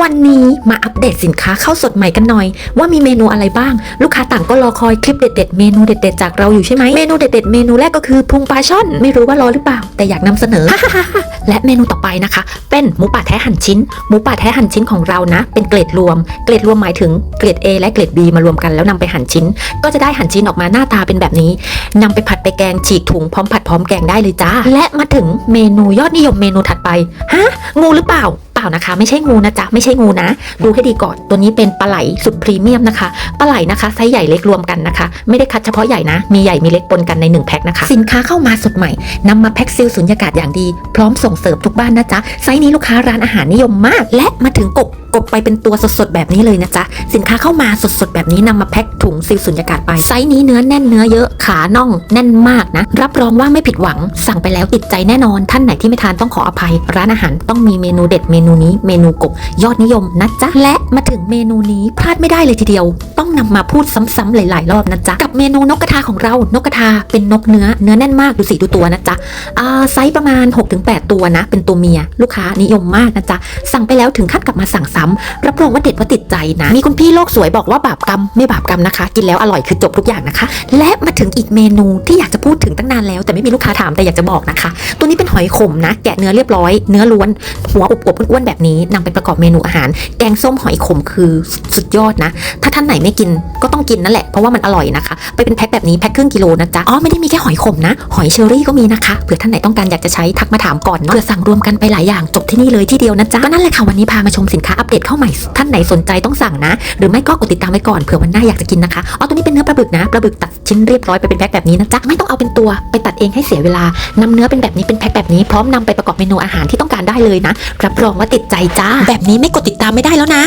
วันนี้มาอัปเดตสินค้าข้าวสดใหม่กันหน่อย ว่ามีเมนูอะไรบ้าง ลูกค้าต่างก็รอคอยคลิปเด็ดๆเมนูเด็ดๆจากเราอยู่ใช่ไหมเมนูเด็ดๆเมนูแรกก็คือพุงปลาช่อน ไม่รู้ว่ารอหรือเปล่า แต่อยากนำเสนอ และเมนูต่อไปนะคะ เป็นหมูป่าแท้หั่นชิ้น หมูป่าแท้หั่นชิ้นของเรานะ เป็นเกรดรวม เกรดรวมหมายถึงเกรด A และเกรด B มารวมกันแล้วนำไปหั่นชิ้น ก็จะได้หั่นชิ้นออกมาหน้าตาเป็นแบบนี้นำไปผัดไปแกงฉีกถุงพร้อมผัดพร้อมแกงได้เลยจ้าและมาถึงเมนูยอดนิยมเมนูถัดไปฮะงูหรือเปล่า เปล่านะคะ ไม่ใช่งูนะจ๊ะไม่ใช่งูนะดูให้ดีก่อนตัวนี้เป็นปลาไหลสุดพรีเมียมนะคะปลาไหลนะคะไซส์ใหญ่เล็กรวมกันนะคะ ไม่ได้คัดเฉพาะใหญ่นะ มีใหญ่มีเล็กปนกันใน 1 แพ็คนะคะ สินค้าเข้ามาสดใหม่นำมาแพ็คซิลสุญญากาศอย่างดี พร้อมส่งเสิร์ฟทุกบ้านนะจ๊ะไซส์นี้ลูกค้าร้านอาหารนิยมมาก และมาถึงกบ กบไปเป็นตัวสดๆแบบนี้เลยนะจ๊ะ สินค้าเข้ามาสดๆแบบนี้นำมาแพ็คถุงซิลสุญญากาศไป ไซส์นี้เนื้อแน่นเนื้อเยอะขาน่องแน่นมากนะ รับรองว่าไม่ผิดหวัง สั่งไปแล้วติดใจแน่นอน ท่านไหนที่ไม่ทานต้องขออภัย ร้านอาหารต้องมีเมนูเด็ดเมนูนี้เมนูกบยอดนิยมนะจ๊ะ และมาถึงเมนูนี้พลาดไม่ได้เลยทีเดียว ต้องนำมาพูดซ้ำๆหลาย ๆ รอบนะจ๊ะ กับเมนูนกกระทาของเรา นกกระทาเป็นนกเนื้อเนื้อแน่นมากดูสิดูตัวนะจ๊ะอ่าไซส์ประมาณ 6-8 ตัวนะ เป็นตัวเมีย ลูกค้านิยมมากนะจ๊ะสั่งไปแล้วถึงขั้นกลับมาสั่งซ้รับรองว่าเด็ดว่าติดใจนะ มีคุณพี่โลกสวยบอกว่าบาปกรรมไม่บาปกรรมนะคะ กินแล้วอร่อยคือจบทุกอย่างนะคะ และมาถึงอีกเมนูที่อยากจะพูดถึงตั้งนานแล้ว แต่ไม่มีลูกค้าถามแต่อยากจะบอกนะคะ ตัวนี้เป็นหอยขมนะ แกะเนื้อเรียบร้อย เนื้อล้วน หัวอบอบๆอ้วนๆแบบนี้นำไปประกอบเมนูอาหาร แกงส้มหอยขมคือสุดยอดนะ ถ้าท่านไหนไม่กินก็ต้องกินนั่นแหละ เพราะว่ามันอร่อยนะคะ ไปเป็นแพ็คแบบนี้แพ็คครึ่งกิโลนะจ๊ะ อ๋อไม่ได้มีแค่หอยขมนะ หอยเชอรี่ก็มีนะคะ เผื่อท่านไหนต้องการอยากจะใช้ทักมาถามก่อนเนาะ เผื่อสั่งรวมกันไปหลายอย่างจบที่นี่เลยที่เดียวนะจ๊ะ ก็นั่นแหละค่ะวันนี้พามาชมสินค้าอัปเดตเข้าใหม่ ท่านไหนสนใจต้องสั่งนะ หรือไม่ก็กดติดตามไว้ก่อนเผื่อวันหน้าอยากจะกินนะคะ อ๋อตัวนี้เป็นเนื้อปลาบึกนะ ปลาบึกตัดชิ้นเรียบร้อยไปเป็นแพ็คแบบนี้นะจ๊ะ ไม่ต้องเอาเป็นตัวไปตัดเองให้เสียเวลานำเนื้อเป็นแบบนี้เป็นแพ็คแบบนี้พร้อมนำไปประกอบเมนูอาหารที่ต้องการได้เลยนะ รับรองว่าติดใจจ้า แบบนี้ไม่กดติดตามไม่ได้แล้วนะ